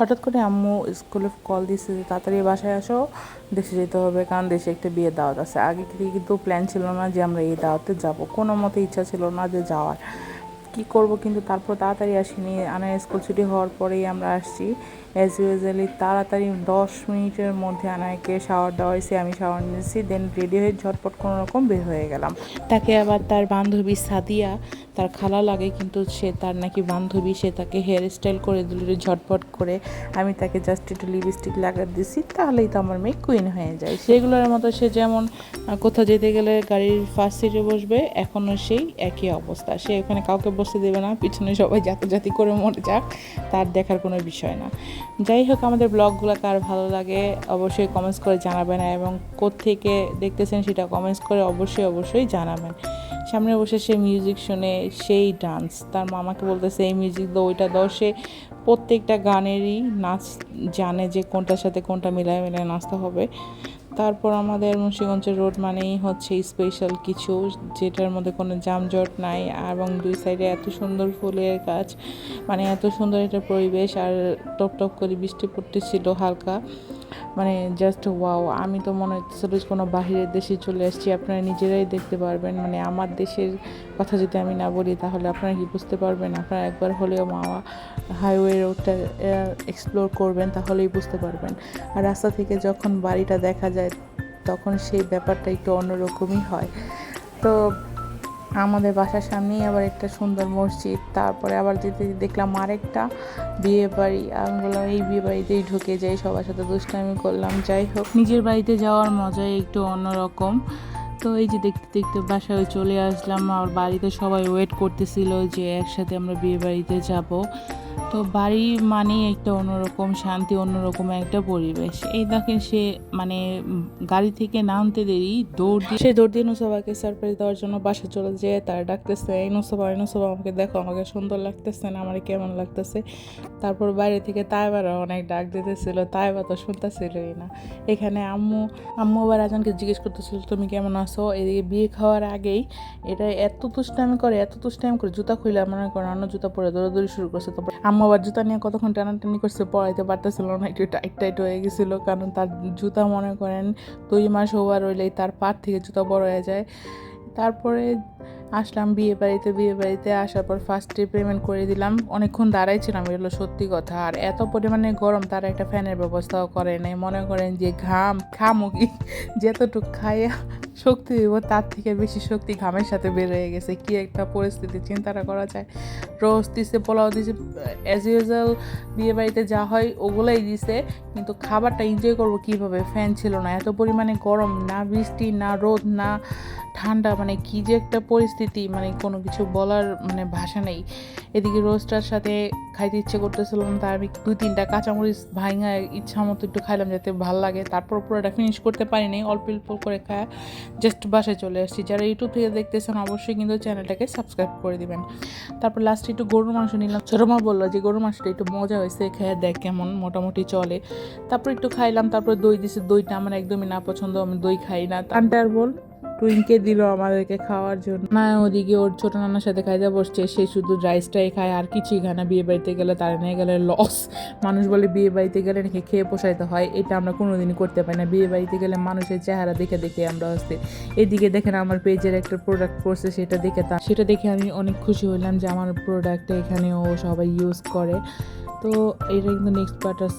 হঠাৎ করে আম্মু স্কুলে কল দিচ্ছে যে, তাড়াতাড়ি বাসায় আসো, দেশে যেতে হবে, কারণ দেশে একটা বিয়ে দাওয়াত আছে। আগে থেকে কিন্তু প্ল্যান ছিল না যে আমরা এই দাওয়াতে যাব। কোনো মতে ইচ্ছা ছিল না যে যাওয়ার। কি করব কিন্তু তারপর তাড়াতাড়ি আসিনি। আনার স্কুল ছুটি হওয়ার পরেই আমরা আসছি। অ্যাজ ইউজুয়ালি তাড়াতাড়ি দশ মিনিটের মধ্যে আনায়কে শাওয়ার দেওয়া হয়েছে, আমি শাওয়ার নিয়েছি দেন রেডি হয়ে ঝটপট কোনো রকম বের হয়ে গেলাম। তাকে আবার তার বান্ধবী সাদিয়া তার খালা লাগে কিন্তু সে তার নাকি বান্ধবী, সে তাকে হেয়ার স্টাইল করে দিল ঝটপট করে আমি তাকে জাস্ট একটু লিপস্টিক লাগা দিছি, তাহলেই তো আমার মেয়ে কুইন হয়ে যায়। সেগুলোর মতো সে যেমন কোথাও যেতে গেলে গাড়ির ফার্স্ট সিটে বসবে, এখনও সেই একই অবস্থা। সে ওখানে কাউকে বসতে দেবে না, পিছনে সবাই জাতি করে মরে যাক, তার দেখার কোনো বিষয় না। যাই হোক, আমাদের ব্লগগুলো কার ভালো লাগে অবশ্যই কমেন্টস করে জানাবেন, এবং কোত্থেকে দেখতেছেন সেটা কমেন্টস করে অবশ্যই অবশ্যই জানাবেন। সামনে বসে সে মিউজিক শুনে সেই ডান্স তার মামাকে বলতেছে, এই মিউজিক দাও, ওইটা দাও। সে প্রত্যেকটা গানেরই নাচ জানে যে কোনটার সাথে কোনটা মিলায় মিলায় নাচতে হবে। তারপর আমাদের মুন্সিগঞ্জের রোড মানেই হচ্ছে স্পেশাল কিছু, যেটার মধ্যে কোনো যানজট নাই এবং দুই সাইডে এত সুন্দর ফুলের গাছ মানে এত সুন্দর একটা পরিবেশ আর টপ টপ করে বৃষ্টি পড়তেছিল হালকা। মানে জাস্ট ওয়াও আমি তো মনে হচ্ছিল কোনো বাহিরের দেশে চলে আসছি, আপনারা নিজেরাই দেখতে পারবেন। মানে আমার দেশের কথা যদি আমি না বলি, তাহলে আপনারা কি বুঝতে পারবেন? আপনারা একবার হলেও মাওয়া হাইওয়ে রোডটা এক্সপ্লোর করবেন, তাহলেই বুঝতে পারবেন। আর রাস্তা থেকে যখন বাড়িটা দেখা যায়, তখন সেই ব্যাপারটা একটু অন্যরকমই হয়। তো আমাদের বাসার সামনেই আবার একটা সুন্দর মসজিদ, তারপরে আবার যেতে দেখলাম আরেকটা বিয়ে বাড়ি, আমি বললাম, এই বিয়ে বাড়িতেই ঢুকে যাই, সবার সাথে দুষ্টামি করলাম। যাই হোক, নিজের বাড়িতে যাওয়ার মজাই একটু অন্যরকম। তো এই যে দেখতে দেখতে বাসায় চলে আসলাম, আর বাড়িতে সবাই ওয়েট করতেছিল যে একসাথে আমরা বিয়ে বাড়িতে যাব। তো বাড়ি মানেই একটা অন্যরকম শান্তি, অন্যরকম একটা পরিবেশ। এই দেখেন সে মানে গাড়ি থেকে নামতে দেরি, দৌড় দিয়ে সে দৌড় দিয়ে নুসবাকে সারপ্রাইজ দেওয়ার জন্য বাসা চলে যায়, তার ডাকতেছে, এই নুসবা এই নুসবা, আমাকে দেখো, আমাকে সুন্দর লাগতেছে না, আমার কেমন লাগতেছে? তারপর বাইরে থেকে তাইবারও অনেক ডাক দিতেছিল, তাইবা তো শুনতেছিলই না। এখানে আম্মু আম্মু আবার আজানকে জিজ্ঞেস করতেছিল, তুমি কেমন আছো? এদিকে বিয়ে খাওয়ার আগেই এটা এত তুষ্টামি করে, এত তুষ্টামি করে, জুতা খুলে মনে করে অন্য জুতা পরে দৌড়াদৌড়ি শুরু করছে। তারপর আম্মু আবার জুতা নিয়ে কতক্ষণ টানাটানি করছে পড়াইতে পারতেছিল না, একটু টাইট টাইট হয়ে গেছিল, কারণ তার জুতা মনে করেন দুই মাস ওভার হইলেই তার পাট থেকে জুতা বড় হয়ে যায়। তারপরে আসলাম বিয়ে বাড়িতে বিয়ে বাড়িতে আসার পর ফার্স্টে পেমেন্ট করে দিলাম। অনেকক্ষণ দাঁড়াইছিলাম, এগুলো সত্যি কথা। আর এত পরিমাণে গরম, তারা একটা ফ্যানের ব্যবস্থাও করে নাই। মনে করেন যে ঘাম খামুকি যেতটুক খাইয়া শক্তি দিব, তার থেকে বেশি শক্তি ঘামের সাথে বের হয়ে গেছে। কি একটা পরিস্থিতি চিন্তাটা করা যায়। রোজ দিছে, পোলাও দিছে অ্যাজ ইউজুয়াল বিয়ে বাড়িতে যা হয় ওগুলোই দিছে, কিন্তু খাবারটা এনজয় করব কীভাবে? ফ্যান ছিল না, এত পরিমাণে গরম, না বৃষ্টি, না রোদ, না ঠান্ডা মানে কি যে একটা পরিস্থিতি মানে কোনো কিছু বলার মানে ভাষা নেই। এদিকে রোস্টার সাথে খাইতে ইচ্ছে করতেছিল না তার আমি দুই তিনটা কাঁচামরিচ ভাঙা ইচ্ছা মতো একটু খাইলাম যাতে ভালো লাগে। তারপর পুরোটা ফিনিশ করতে পারিনি, অল্প অল্প করে খায় জাস্ট বাসায় চলে আসছি। যারা ইউটিউব থেকে দেখতেছেন অবশ্যই কিন্তু চ্যানেলটাকে সাবস্ক্রাইব করে দিবেন। তারপর লাস্টে একটু গরুর মাংস নিলাম। ছোটো মা বলল যে গরুর মাংসটা একটু মজা হয়েছে, খেয়ে দেখ কেমন মোটামুটি চলে। তারপর একটু খাইলাম, তারপর দই দিছে। দইটা আমার একদমই না পছন্দ, আমি দই খাই না। আন্টার বল টুইনকে দিল আমাদেরকে খাওয়ার জন্য। না ওদিকে ওর ছোট নানার সাথে খাইতে বসছে, সে শুধু রাইসটাই খায়, আর কিছুই খায় না। বিয়ে বাড়িতে গেলে তার নিয়ে গেলে লস মানুষ বলে বিয়ে বাড়িতে গেলে নাকি খেয়ে পোষাইতে হয়, এটা আমরা কোনোদিনই করতে পারি না। বিয়ে বাড়িতে গেলে মানুষের চেহারা দেখে দেখে আমরা হচ্ছে, এদিকে দেখেন আমার পেজের একটা প্রোডাক্ট করছে সেটা দেখে তা সেটা দেখে আমি অনেক খুশি হইলাম যে আমার প্রোডাক্টটা এখানেও সবাই ইউজ করে। তো এটা কিন্তু নেক্সট পার্ট আছে।